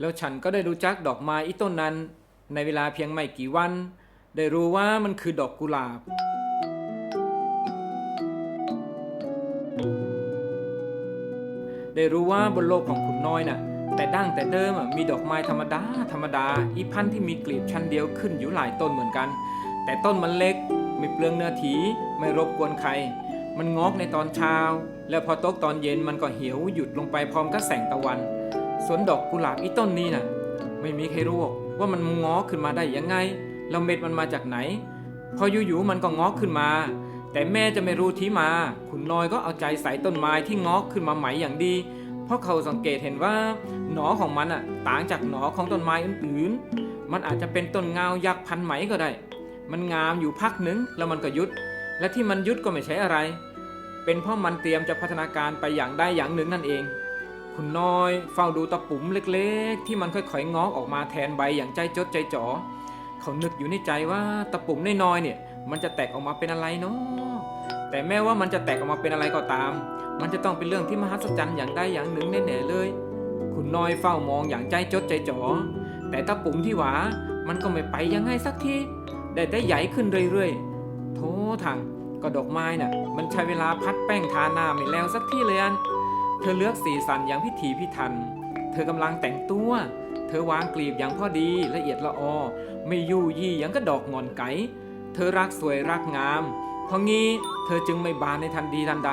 แล้วฉันก็ได้รู้จักดอกไม้อีต้นนั้น ในเวลาเพียงไม่กี่วัน ได้รู้ว่ามันคือดอกกุหลาบ ได้รู้ว่าบนโลกของขุนน้อยน่ะ แต่ดั้งแต่เดิมมีดอกไม้ธรรมดา ธรรมดา อีพันธุ์ที่มีกลีบชั้นเดียวขึ้นอยู่หลายต้นเหมือนกัน แต่ต้นมันเล็ก ไม่เปลืองเนื้อถีไม่รบกวนใคร มันงอกในตอนเช้า แล้วพอตกตอนเย็นมันก็เหี่ยวหยุดลงไปพร้อมกับแสงตะวัน สวนดอกกุหลาบอีต้นนี้น่ะ ไม่มีใครรู้หรอกว่ามันงอขึ้นมาได้ยังไงแล้วเม็ดมันมาจากไหน พออยู่ๆมันก็งอขึ้นมา แต่แม่จะไม่รู้ที่มาขุนน้อยก็เอาใจใส่ต้นไม้ที่งอกขึ้นมาใหม่อย่างดี เพราะเขาสังเกตเห็นว่าหนอของมันอะต่างจากหนอของต้นไม้อื่นๆ มันอาจจะเป็นต้นเงายักษ์พันไหมก็ได้ มันงามอยู่พักหนึ่งแล้วมันก็ยุด และที่มันยุดก็ไม่ใช่อะไร เป็นเพราะมันเตรียมจะพัฒนาการไปอย่างใดอย่างหนึ่งนั่นเอง คุณน้อยเฝ้าดูตะปุ่มเล็กๆ ที่มันค่อยๆงอกออกมาแทนใบอย่างใจจดใจจ่อเขานึกอยู่ในใจว่าตะปุ่มน้อยๆเนี่ย มันจะแตกออกมาเป็นอะไรเนาะแต่แม้ว่ามันจะแตกออกมาเป็นอะไรก็ตาม มันจะต้องเป็นเรื่องที่มหัศจรรย์อย่างใดอย่างหนึ่งแน่ๆเลย คุณน้อยเฝ้ามองอย่างใจจดใจจ่อแต่ตะปุ่มที่หวามันก็ไม่ไปยังไงสักทีได้แต่ใหญ่ขึ้นเรื่อยๆโถถังก็ดอกไม้น่ะ มันใช้เวลาพัดแป้งทาหน้าไม่แล้วสักทีเลยอัน เธอเลือกสีสันอย่างพิถีพิถัน เธอกำลังแต่งตัว เธอวางกลีบอย่างพอดีละเอียดละออ ไม่ยู่ยี่ย่างก็ดอกงอนไก่ เธอรักสวยรักงาม เพราะงี้เธอจึงไม่บานในทันทีทันใด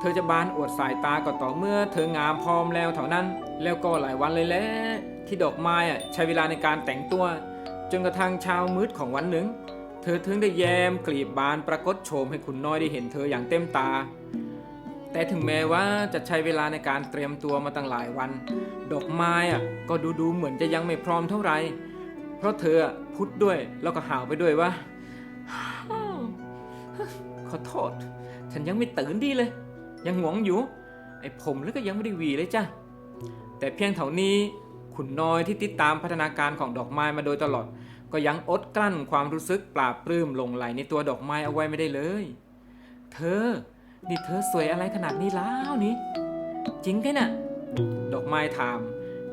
เธอจะบานอวดสายตาก็ต่อเมื่อ เธองามพร้อมแล้วเท่านั้น แล้วก็หลายวันเลยแหละที่ดอกไม้อะใช้เวลาในการแต่งตัว จนกระทั่งเช้ามืดของวันหนึ่ง เธอถึงได้แย้มกลีบบานปรากฏโฉมให้คุณน้อยได้เห็นเธออย่างเต็มตา แต่ถึงแม้ว่าจะใช้เวลาในการเตรียมตัวมาตั้งหลายวัน ดอกไม้อะก็ดูดูๆเหมือนจะยังไม่พร้อมเท่าไหร่เพราะเธอพุดด้วยแล้วก็ห่าวไปด้วยว่าขอโทษ ฉันยังไม่ตื่นดีเลย ยังหวงอยู่ ไอ้ผมแล้วก็ยังไม่ได้หวีเลยจ้ะ แต่เพียงเท่านี้ขุนน้อยที่ติดตามพัฒนาการของดอกไม้มาโดยตลอด ก็ยังอดกลั้นความรู้สึกปลาบปลื้มลงไหลในตัวดอกไม้เอาไว้ไม่ได้เลย เธอ นี่เธอสวยอะไรขนาดนี้แล้วนี่ จริงแค่น่ะ ดอกไม้ถาม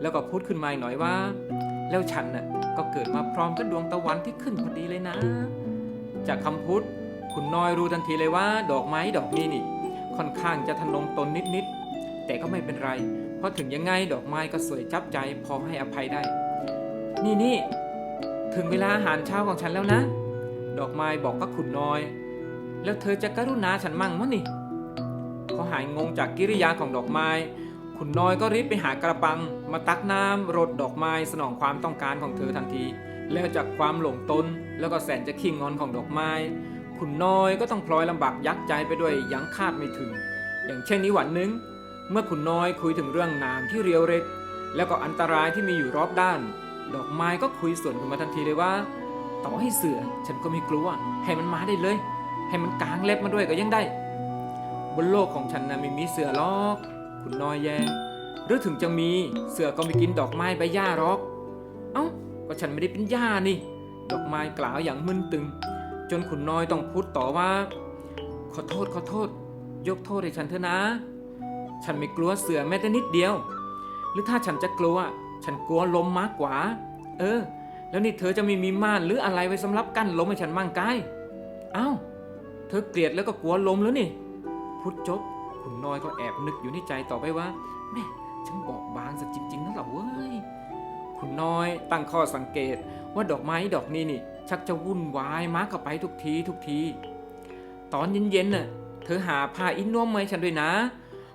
แล้วก็พูดขึ้นมาอีกหน่อยว่า แล้วฉันน่ะก็เกิดมาพร้อมกับดวงตะวันที่ขึ้นพอดีเลยนะ จากคำพูดคุณน้อยรู้ทันทีเลยว่า ดอกไม้ดอกนี้นี่ ค่อนข้างจะทะนงตนนิดๆแต่ก็ไม่เป็นไร เพราะถึงยังไงดอกไม้ก็สวยจับใจพอให้อภัยได้ นี่นี่ถึงเวลาอาหารเช้าของฉันแล้วนะ ดอกไม้บอกกับขุนน้อย แล้วเธอจะกรุณาฉันมั่งมั้งนี่ หายงงจากกิริยาของดอกไม้ขุนน้อยก็รีบไปหากระปัง มาตักน้ำรดดอกไม้สนองความต้องการของเธอทันที แล้วจากความหลงตนแล้วก็แสนจะขี้งอนของดอกไม้ขุนน้อยก็ต้องพลอยลำบากยักษ์ใจไปด้วยยังคาดไม่ถึง อย่างเช่นนี้วันหนึ่งเมื่อขุนน้อยคุยถึงเรื่องน้ำที่เรียวเร็ดแล้วก็อันตรายที่มีอยู่รอบด้าน ดอกไม้ก็คุยสวนขึ้นมาทันทีเลยว่า ต่อให้เสือฉันก็ไม่กลัวให้มันมาได้เลย ให้มันกางเล็บมาด้วยก็ยังได้ บนโลกของฉันนะไม่มีเสือหรอก คุณน้อยแยงหรือถึงจะมีเสือก็ไม่กินดอกไม้ใบหญ้าหรอก เอ้าก็ฉันไม่ได้เป็นหญ้านี่ ดอกไม้กล่าวอย่างมึนตึง จนขุนน้อยต้องพูดต่อว่า ขอโทษขอโทษ ยกโทษให้ฉันเถอะนะ ฉันไม่กลัวเสือแม้แต่นิดเดียว หรือถ้าฉันจะกลัว ฉันกลัวลมมากกว่า เออ แล้วนี่เธอจะไม่มีม่านหรืออะไรไว้สำหรับกั้นลมให้ฉันมั่งกาย เอ้า เธอเกลียดแล้วก็กลัวลมแล้วนี่ พูดจบ คุณน้อยก็แอบนึกอยู่ในใจต่อไปว่า แม่ฉันบอกบางซะจริง ๆนั่นเหรอเว้ย คุณน้อยตั้งข้อสังเกตว่าดอกไม้ดอกนี้นี่ ชักจะวุ่นวายมากเข้าไปทุกทีทุกที ตอนเย็นๆน่ะ เธอหาผ้าอินนวมมาให้ฉันด้วยนะ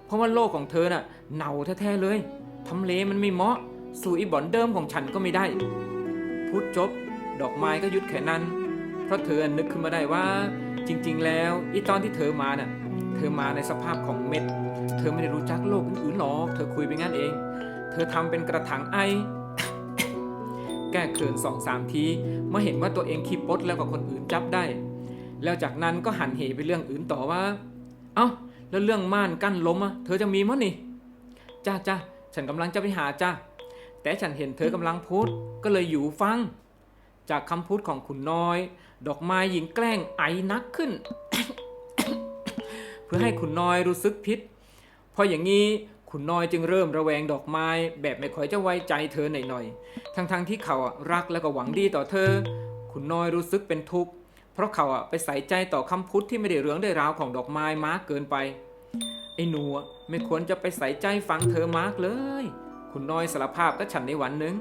เพราะว่าโลกของเธอน่ะเน่าแท้ๆเลยทำเลมันไม่เหมาะ สู่อีบอนเดิมของฉันก็ไม่ได้ พูดจบ ดอกไม้ก็หยุดแค่นั้น เพราะเธอนึกขึ้นมาได้ว่า จริง ๆ แล้วอีตอนที่เธอมาน่ะ เธอมาในสภาพของเม็ด เธอไม่ได้รู้จักโลกอื่นๆหรอก เธอคุยไปงั้นเอง เธอทำเป็นกระถางไอ แก้เขินสองสามที เมื่อเห็นว่าตัวเองขี้ปดแล้วก็คนอื่นจับได้ แล้วจากนั้นก็หันเหไปเรื่องอื่นต่อว่า เอ้า แล้วเรื่องม่านกั้นลมอะเธอจะมีมั้ยนี่ จ้าจ้าฉันกำลังจะไปหาจ้า แต่ฉันเห็นเธอกำลังพูด ก็เลยอยู่ฟัง จากคำพูดของขุนน้อย ดอกไม้หญิงแกล้งไอนักขึ้น พื่อให้ขุนน้อยรู้สึกผิดพออย่างนี้คุณน้อยจึงเริ่มระแวงดอกไม้ แบบไม่ค่อยจะไว้ใจเธอหน่อยๆ ทั้งๆที่เขาอะรักและก็หวังดีต่อเธอคุณน้อยรู้สึกเป็นทุกข์ เพราะเขาอะไปใส่ใจต่อคำพูดที่ไม่ได้เรื่องได้ราวของดอกไม้มากเกินไป ไอ้หนูอะไม่ควรจะไปใส่ใจฟังเธอมากเลยคุณน้อยสารภาพกับฉันในวันหนึ่ง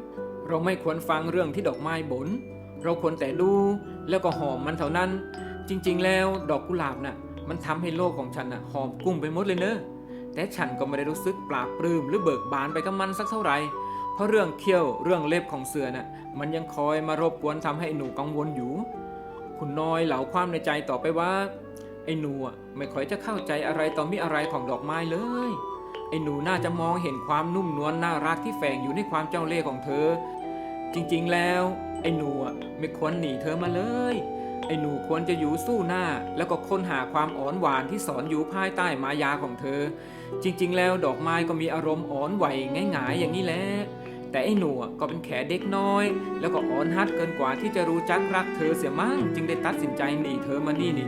เราไม่ควรฟังเรื่องที่ดอกไม้บน เราควรแต่ดูแล้วก็หอมมันเท่านั้น จริงๆ แล้วดอกกุหลาบน่ะ มันทำให้โลกของฉันน่ะหอมกุ้มไปหมดเลยเนอะแต่ฉันก็ไม่ได้รู้สึกปลาบปลื้มหรือเบิกบานไปกับมันสักเท่าไหร่เพราะเรื่องเขี้ยวเรื่องเล็บของเสือน่ะมันยังคอยมารบกวนทำให้หนูกังวลอยู่ คุณน้อยเหลาความในใจต่อไปว่าไอ้หนูอะไม่ค่อยจะเข้าใจอะไรต่อมีอะไรของดอกไม้เลย ไอ้หนูน่าจะมองเห็นความนุ่มนวลน่ารักที่แฝงอยู่ในความเจ้าเล่ห์ของเธอ จริงๆแล้ว ไอ้หนูอะไม่ควรหนีเธอมาเลย อ้หนูควรจะอยู่สู้หน้า แล้วก็ค้นหาความอ่อนหวานที่สอนอยู่ภายใต้มายาของเธอ จริง ๆ แล้วดอกไม้ก็มีอารมณ์อ่อนไหวง่ายๆอย่างนี้แหละแต่ไอ้หนูก็เป็นแขเด็กน้อย แล้วก็อ่อนฮัดเกินกว่าที่จะรู้จักรักเธอเสียมั่งจึงได้ตัดสินใจหนีเธอมานี่นี่